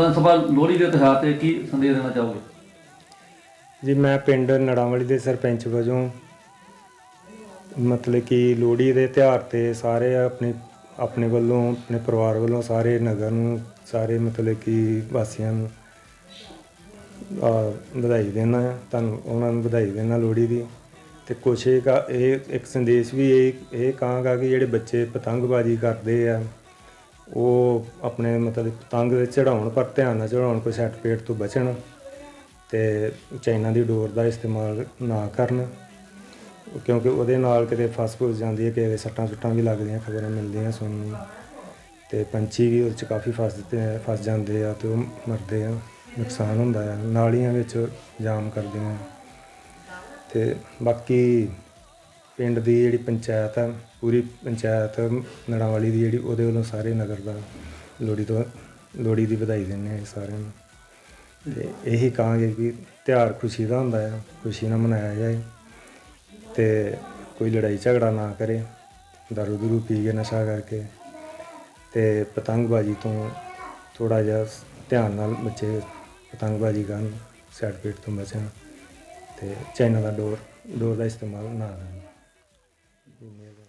ਇਸ ਸਭਾ ਲੋਹੜੀ ਦੇ ਤਿਉਹਾਰ ਤੇ ਕੀ ਸੰਦੇਸ਼ ਦੇਣਾ ਚਾਹੋਗੇ? ਜੀ, ਮੈਂ ਪਿੰਡ ਨੜਾਂਵਾਲੀ ਦੇ ਸਰਪੰਚ ਵਜੋਂ ਮਤਲਬ ਕਿ ਲੋਹੜੀ ਦੇ ਤਿਉਹਾਰ ਤੇ ਸਾਰੇ ਆਪਣੇ ਆਪਣੇ ਵੱਲੋਂ, ਆਪਣੇ ਪਰਿਵਾਰ ਵੱਲੋਂ ਸਾਰੇ ਨਗਰ ਨੂੰ, ਸਾਰੇ ਮਤਲਬ ਕਿ ਵਾਸੀਆਂ ਨੂੰ, ਆ, ਵਧਾਈ ਦੇਣਾ ਆ ਤੁਹਾਨੂੰ, ਉਹਨਾਂ ਨੂੰ ਵਧਾਈ ਦੇਣਾ ਲੋਹੜੀ ਦੀ। ਤੇ ਕੁਛ ਇਹ ਕਾ- ਇਹ ਇੱਕ ਸੰਦੇਸ਼ ਵੀ ਇਹ ਇਹ ਕਹਾਂਗਾ ਕਿ ਜਿਹੜੇ ਬੱਚੇ ਪਤੰਗਬਾਜ਼ੀ ਕਰਦੇ ਆ ਉਹ ਆਪਣੇ ਮਤਲਬ ਪਤੰਗ ਦੇ ਚੜਾਉਣ ਪਰ ਧਿਆਨ ਨਾਲ ਚੜਾਉਣ, ਕੋਈ ਸੱਟ ਪੇਟ ਤੋਂ ਬਚਣ ਤੇ ਚਾਈਨਾ ਦੀ ਡੋਰ ਦਾ ਇਸਤੇਮਾਲ ਨਾ ਕਰਨ। ਕਿਉਂਕਿ ਉਹਦੇ ਨਾਲ ਕਿਤੇ ਫਸ ਫੁਸ ਜਾਂਦੀ ਹੈ, ਕਿਤੇ ਸੱਟਾਂ ਸੁੱਟਾਂ ਵੀ ਲੱਗਦੀਆਂ, ਖਬਰਾਂ ਮਿਲਦੀਆਂ ਸੁਣਨ ਨੂੰ। ਤੇ ਪੰਛੀ ਵੀ ਉਹਦੇ ਚ ਕਾਫੀ ਫਸ ਦਿੱਤੇ ਫਸ ਜਾਂਦੇ ਆ ਤੇ ਉਹ ਮਰਦੇ ਆ, ਨੁਕਸਾਨ ਹੁੰਦਾ ਆ, ਨਾਲੀਆਂ ਵਿੱਚ ਜਾਮ ਕਰਦੀਆਂ। ਤੇ ਬਾਕੀ ਪਿੰਡ ਦੀ ਜਿਹੜੀ ਪੰਚਾਇਤ ਆ, ਪੂਰੀ ਪੰਚਾਇਤ ਨੜਾਵਾਲੀ ਦੀ ਜਿਹੜੀ, ਉਹਦੇ ਵੱਲੋਂ ਸਾਰੇ ਨਗਰ ਦਾ ਲੋਹੜੀ ਤੋਂ, ਲੋਹੜੀ ਦੀ ਵਧਾਈ ਦਿੰਦੇ ਆ ਸਾਰਿਆਂ ਨੂੰ। ਤੇ ਇਹੀ ਕਹਾਂਗੇ ਕਿ ਤਿਉਹਾਰ ਖੁਸ਼ੀ ਦਾ ਹੁੰਦਾ ਆ, ਖੁਸ਼ੀ ਨਾਲ ਮਨਾਇਆ ਜਾਏ ਤੇ ਕੋਈ ਲੜਾਈ ਝਗੜਾ ਨਾ ਕਰੇ, ਦਾਰੂ ਦੂਰੂ ਪੀ ਕੇ ਨਸ਼ਾ ਕਰਕੇ ਤੇ ਪਤੰਗਬਾਜ਼ੀ ਤੋਂ ਥੋੜਾ ਜਿਹਾ ਧਿਆਨ ਨਾਲ ਬੱਚੇ ਪਤੰਗਬਾਜ਼ੀ ਕਰਨ ਸਾਈਡ ਪੇਟ ਤੋਂ ਬਚਣ ਤੇ ਚਾਈਨਾ ਦਾ ਡੋਰ ਡੋਰ ਦਾ ਇਸਤੇਮਾਲ ਨਾ ਕਰਨ। primeiro.